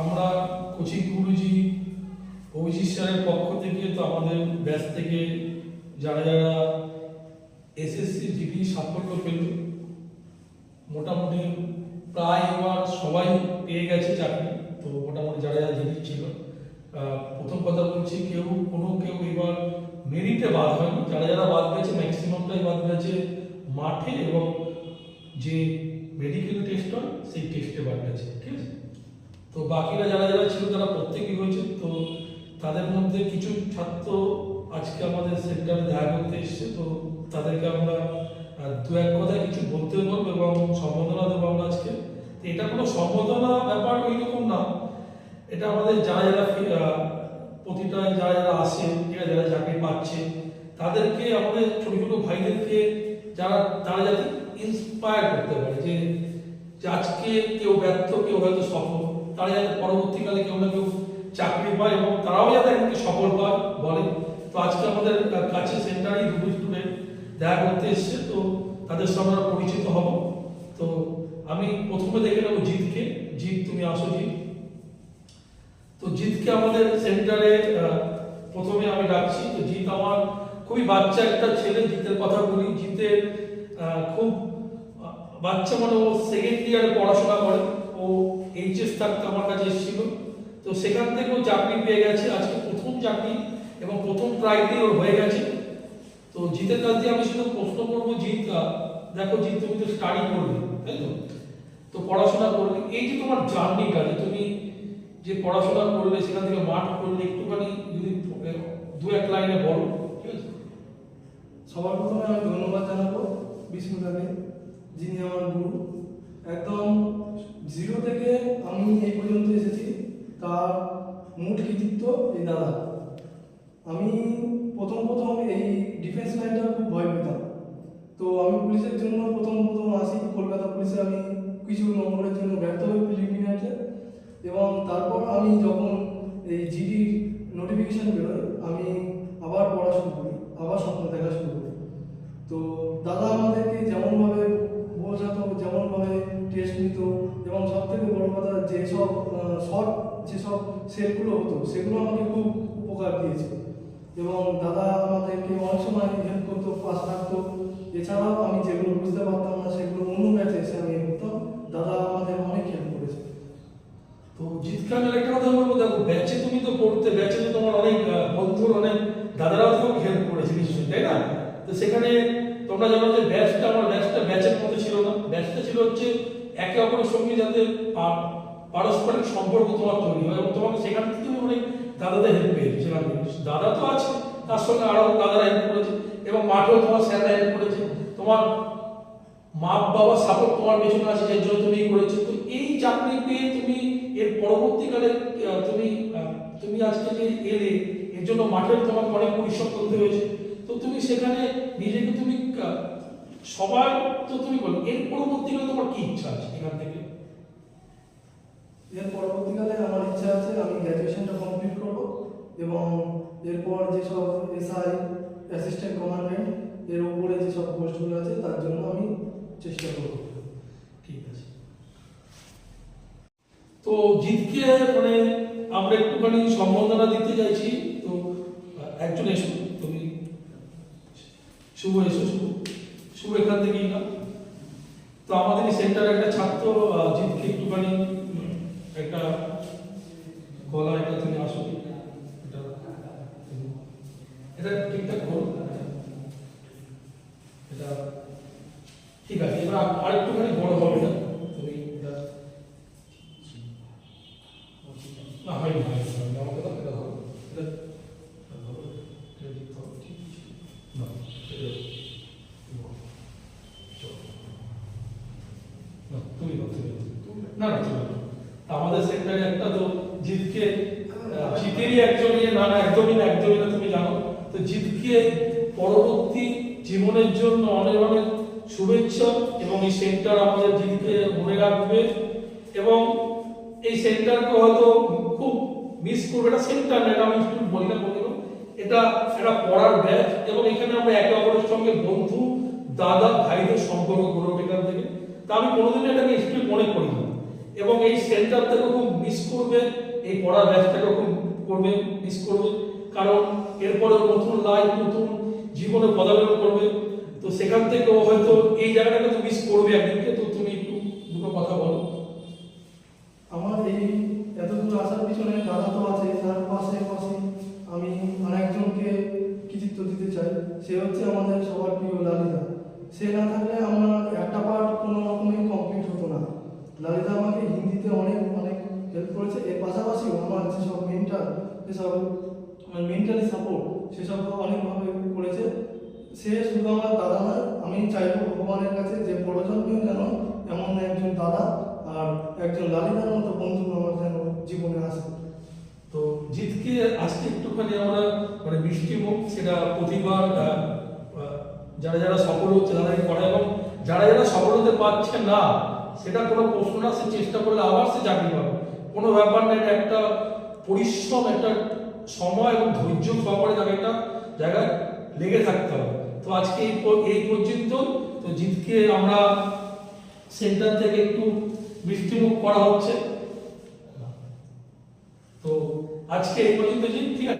আমরা কোচিং গুরুজি, অভিজিৎ স্যারের পক্ষ থেকে তো আমাদের ব্যাচ থেকে যারা যারা এসএসসি জিডি সাফল্য পেল, মোটামুটি প্রায় এবার সবাই পেয়ে গেছে চাকরি। তো মোটামুটি যারা যারা জিনিস ছিল প্রথম কথা বলছি, কেউ, কোনো কেউ এবার মেরিটে বাদ হয়নি। যারা যারা বাদ গেছে, ম্যাক্সিমামটাই বাদ গেছে মাঠে এবং যে মেডিকেল টেস্ট হয়, সেই টেস্টে বাদ গেছে, ঠিক আছে? তো বাকিরা যারা যারা ছিল, তারা প্রত্যেকেই হয়েছে। তো তাদের মধ্যে কিছু ছাত্র আজকে আমাদের সেন্টারে দেখা করতে এসছে। তো তাদেরকে আমরা দু এক কথায় কিছু বলতে বলব এবং সম্বোধনা দেবো আমরা আজকে। এটা কোনো সম্বোধনা ব্যাপার ওই রকম না। এটা আমাদের যারা যারা প্রতিটা যারা যারা আসে ঠিক যারা চাকরি পাচ্ছে, তাদেরকে আমাদের ছোট ছোট ভাইদেরকে যারা, তারা যাতে ইন্সপায়ার করতে পারে যে আজকে কেউ ব্যর্থ, কেউ হয়তো সফল। তারা যাতে পরবর্তীকালে কেউ না কেউ চাকরি পায় এবং তারাও যাতে একদিকে সফল পায় বলে। তো আজকে আমাদের কাছে সেন্টারে দুটো স্টুডেন্ট দেখা করতে এসছে। তো তাদের সঙ্গে আমরা পরিচিত হব। তো আমি প্রথমে দেখে নেব জিতকে। জিত, তুমি আসো জিত। তো জিতকে আমাদের সেন্টারে প্রথমে আমি ডাকছি। তো জিত আমার খুবই বাচ্চা একটা ছেলে, জিতের কথা বলি। জিতের খুব বাচ্চা মানে ও সেকেন্ড ইয়ারে পড়াশোনা করে। ও এইচএস থাকতে আমার কাছে এসেছিল। তো সেখান থেকে ও চাকরি পেয়ে গেছে। আজকে প্রথম চাকরি এবং প্রথম দিয়ে ওর হয়ে গেছে। তো জিতের কাছ দিয়ে আমি শুধু প্রশ্ন করব জিত দেখো জিত তুমি তো স্টাডি করবে, তাই তো? তো পড়াশোনা করলে এই যে তোমার জার্নিটা যে তুমি যে পড়াশোনা করলে, সেখান থেকে মাঠ করলে, একটুখানি যদি দু এক লাইনে বলো, ঠিক আছে? সবার প্রথমে আমি ধন্যবাদ জানাব বিষ্ণুদাকে, যিনি আমার গুরু। একদম জিরো থেকে আমি এই পর্যন্ত এসেছি, তার মূল কৃতিত্ব এই দাদা। আমি প্রথম প্রথম এই ডিফেন্স লাইনটা খুব ভয় পেতাম। তো আমি পুলিশের জন্য প্রথম প্রথম আসি, কলকাতা পুলিশে আমি কিছু নম্বরের জন্য ব্যর্থ হই প্রিলিমিনারিতে এবং তারপর আমি যখন এই জিডির নোটিফিকেশান বেরোয়, আমি আবার পড়া শুরু করি, আবার স্বপ্ন দেখা শুরু করি। তো যেসব শর্ট যেসব সেলগুলো হতো, সেগুলো আমাকে খুব উপকার দিয়েছে। এবং দাদা আমাদেরকে অনেক সময় হেল্প করতো, পাশ রাখতো এছাড়াও আমি যেগুলো বুঝতে পারতাম না, সেগুলো অন্য ব্যাচে এসে আমি করতাম। দাদা আমাদের অনেক হেল্প করেছে। তো জিত খানের একটা কথা বলব, দেখো ব্যাচে তুমি তো পড়তে ব্যাচে তো তোমার অনেক বন্ধুর অনেক দাদারাও তোমাকে হেল্প করেছে নিশ্চয়ই, তাই না? তো সেখানে তোমরা জানো যে ব্যাচটা আমার ব্যাচটা ব্যাচের মতো ছিল না। ব্যাচটা ছিল হচ্ছে একে অপরের সঙ্গে যাতে পারস্পরিক সম্পর্ক তোমার তৈরি হয় এবং তোমাকে সেখান থেকে তুমি অনেক দাদাদের হেল্প পেয়েছ সেখান থেকে। দাদা তো আছে, তার সঙ্গে আরও দাদারা হেল্প করেছে এবং মাঠেও তোমার স্যাররা হেল্প করেছে। তোমার মা, বাবা সাপোর্ট তোমার পেছনে আছে যে জন্য তুমি করেছ। তো এই চাকরি পেয়ে তুমি এর পরবর্তীকালে তুমি তুমি আজকে যে এলে, এর জন্য মাঠের তোমাকে অনেক পরিশ্রম করতে হয়েছে। তো তুমি সেখানে নিজেকে তুমি সবার তো তুমি বলো এর পরবর্তীকালে তোমার কি ইচ্ছা আছে এখান থেকে? এর পরবর্তীকালে আমার ইচ্ছা আছে আমি গ্র্যাজুয়েশনটা কমপ্লিট করব এবং এরপর যেসব এসআই অ্যাসিস্ট্যান্ট কমান্ডেন্ট এর উপরে যেসব পোস্টগুলো আছে তার জন্য আমি চেষ্টা করব। ঠিক আছে। তো জিতকে মানে আমরা একটুখানি সম্বর্ধনা দিতে চাইছি তো একজন এসো তুমি শুভ এসো শুভ। শুভ এখান থেকেই না। তো আমাদের সেন্টারে একটা ছাত্র জিতকে একটুখানি, একটা গলা এটা তুমি আসো। এটা এটা ঠিকঠাক করো। এটা ঠিক আছে, এবার আর- আর একটুখানি বড় হবে না। তুমি এটা না হয়নি হয়নি হয়নি। আমাকে দাও, এটা ধরো। এটা এটা ধরো। এটা দিতে হবে, ঠিক আছে। না, এটা বড়। চলো। না, তুমি দাও, তুমি দাও। তুমি- না না তুমি দাও। তা আমাদের সেন্টারে একটা তো জিতকে আহ, জিতেরই একজন ইয়ে না না, একদমই না একদমই না, তুমি জানো। তো জিতকে পরবর্তী জীবনের জন্য অনেক অনেক শুভেচ্ছা এবং এই সেন্টার আমাদের জিতকে মনে রাখবে। এবং এই সেন্টারকে হয়তো খুব মিস করবে। এটা সেন্টার না, এটা আমি একটু না বলি এটা একটা পড়ার ব্যাচ এবং এখানে আমরা একে অপরের সঙ্গে বন্ধু, দাদা, ভাইদের সম্পর্ক গড়ে ওঠে এখান থেকে। তা আমি কোনোদিন এটাকে স্কুল মনে করি না। এবং এই সেন্টার থেকে খুব মিস করবে। এই পড়ার ব্যাচটাকে খুব করবে মিস করবে। কারণ এরপরে নতুন লাইফ নতুন জীবনে পদার্পণ করবে। তো সেখান থেকে হয়তো এই জায়গাটাকে তো মিস করবে একদিনকে, তো তুমি একটু দুটো কথা বলো। আমার এই এত দূর আসার পিছনে দাদা তো আছে, তার পাশে পাশে আমি আরেকজনকে কৃতিত্ব দিতে চাই। সে হচ্ছে আমাদের সবার প্রিয় লালিদা সে না থাকলে আমার একটা পার্ট কোনো রকমই কমপ্লিট হতো না। লালিদা আমাকে হিন্দিতে অনেক অনেক হেল্প করেছে। এর পাশাপাশি আমার যেসব মেন্টাল যেসব মেন্টালি সাপোর্ট সেসব অনেকভাবে করেছে। সে শুধু আমার দাদা না আমি চাইব ভগবানের কাছে যে প্রজন্মেও যেন এমন একজন দাদা আর একজন লালিদার মতো বন্ধু আমার যেন জীবনে আসে। তো জিতকে আজকে একটুখানি আমরা মানে মিষ্টি মুখ, সেটা প্রতিবার যারা যারা সফল হচ্ছে তাদেরকে করা এবং যারা যারা সফল হতে পারছে না, সেটা কোনো প্রশ্ন না, সে চেষ্টা করলে আবার সে চাকরি পাবে। কোনো ব্যাপার না, এটা একটা পরিশ্রম, একটা সময় এবং ধৈর্য সহকারে তাকে একটা জায়গায় লেগে থাকতে হবে। তো আজকে এই এই পর্যন্ত তো জিতকে আমরা সেন্টার থেকে একটু বৃষ্টিমুখ করা হচ্ছে। তো আজকে এই পর্যন্ত জিত, ঠিক আছে।